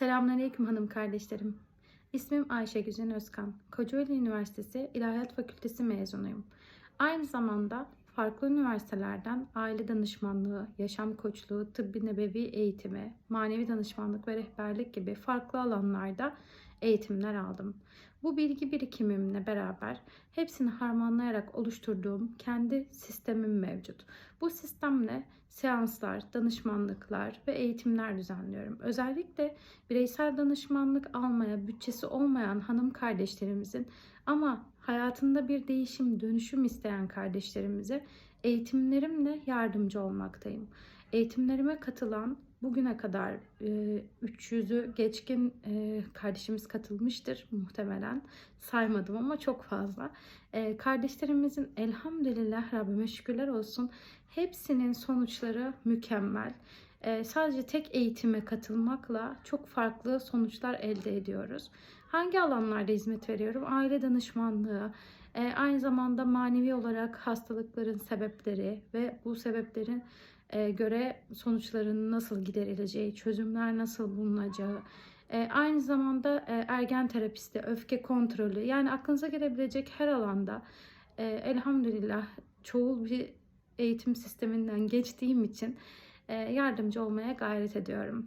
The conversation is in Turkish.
Selamünaleyküm hanım kardeşlerim. İsmim Ayşe Güzen Özkan. Kocaeli Üniversitesi İlahiyat Fakültesi mezunuyum. Aynı zamanda farklı üniversitelerden aile danışmanlığı, yaşam koçluğu, tıbbi nebevi eğitimi, manevi danışmanlık ve rehberlik gibi farklı alanlarda eğitimler aldım. Bu bilgi birikimimle beraber hepsini harmanlayarak oluşturduğum kendi sistemim mevcut. Bu sistemle seanslar, danışmanlıklar ve eğitimler düzenliyorum. Özellikle bireysel danışmanlık almaya bütçesi olmayan hanım kardeşlerimizin ama hayatında bir değişim, dönüşüm isteyen kardeşlerimize eğitimlerimle yardımcı olmaktayım. Eğitimlerime katılan bugüne kadar e, 300'ü geçkin e, kardeşimiz katılmıştır muhtemelen. Saymadım ama çok fazla. E, kardeşlerimizin elhamdülillah Rabbime şükürler olsun hepsinin sonuçları mükemmel. E, sadece tek eğitime katılmakla çok farklı sonuçlar elde ediyoruz. Hangi alanlarda hizmet veriyorum? Aile danışmanlığı, e, aynı zamanda manevi olarak hastalıkların sebepleri ve bu sebeplerin göre sonuçların nasıl giderileceği, çözümler nasıl bulunacağı, aynı zamanda ergen terapisti, öfke kontrolü yani aklınıza gelebilecek her alanda elhamdülillah çoğul bir eğitim sisteminden geçtiğim için yardımcı olmaya gayret ediyorum.